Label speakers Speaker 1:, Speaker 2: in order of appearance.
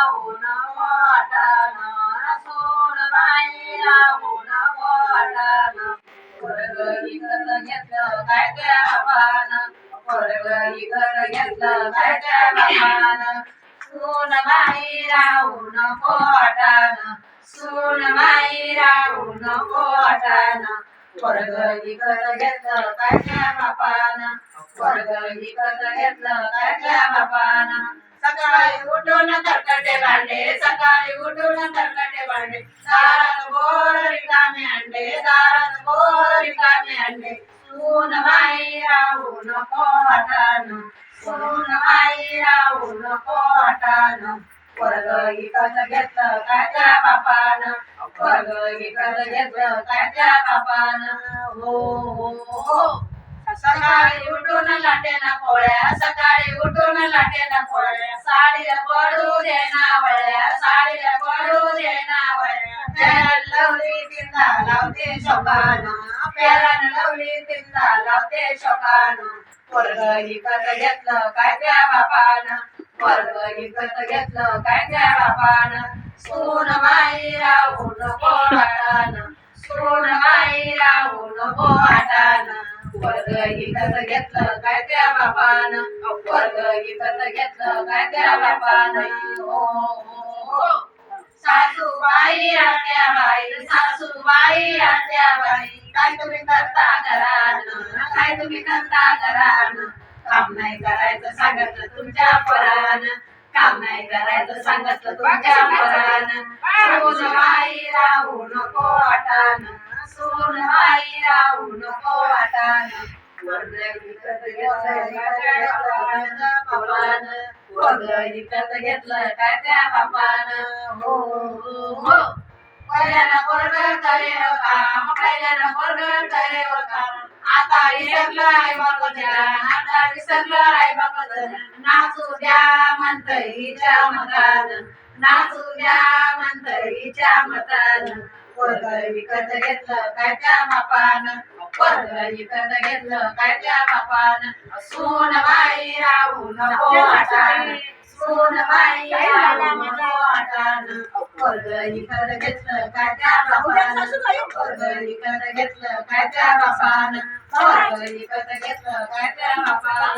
Speaker 1: राहून वाटान shown by राहून वाटान वर्ग विकत घेतलं काय त्या बापान वर्ग विकत घेतलं काय त्या बापान सून बाई राहून पोटान सून बाई राहून पोटान वर्ग विकत घेतलं काय बापान वर्ग विकत घेतलं सकाळी उठून तरकटे भांडे सकाळी उठून तरकटे भांडे दारात गोर रिकामे अंडे दारात गोर रिकामे अंडे सून बाई राहू नको हटान सून बाई राहू नको हटान वर्ग विकत लाट्याना पोळ्या सकाळी उठून लाट्याना पोळ्या साडीला पडू दे वळ्या साडीला पडू दे वळ्या. पेरण लवली तिंदा लावते शोकाना. पेरण लवली तिंदा लावते शोकाना. वर्ग विकत घेतलं काय त्या बापान? वर्ग विकत घेतलं काय त्या बापान? सून माई राहू नको वाटान सून माई राहू नको वाटान वर्ग विकत घेतलं त्या बापान. वर्ग विकत घेतलं काय त्या बापान? हो हो हो सासूबाई आत्या बाई सासूबाई आत्या बाई काय तुम्ही करता घरान? काय तुम्ही करता घरान? काम नाही करायचं सांगितलं तुमच्या परान. काम नाही करायचं सांगितलं तुमच्या परान. सोन बाई राहू नको वाटान. सोन बाई राहू नको वाटान. विकत घेतलं काय त्या बापान हो हो पहिल्यानं वर्ग करेल काम पहिल्यानं वर्ग करेल काम आता विसरलं आहे बाबा ध्यान आता विसरलं आई बाबा ध्यान नाचू द्या म्हणतईच्या मतान. नाचू द्या म्हणतईच्या मतान. वर्ग विकत घेतलं काय त्या बापान? वर्ग विकत घेतलं काय त्या बापान? सोन बाई राहू नको सोन बाई राहू नको वर्ग घेतलं काय त्या बापान? वर्ग घेतलं काय त्या बापान? वर्ग घेतलं काय त्या बापान?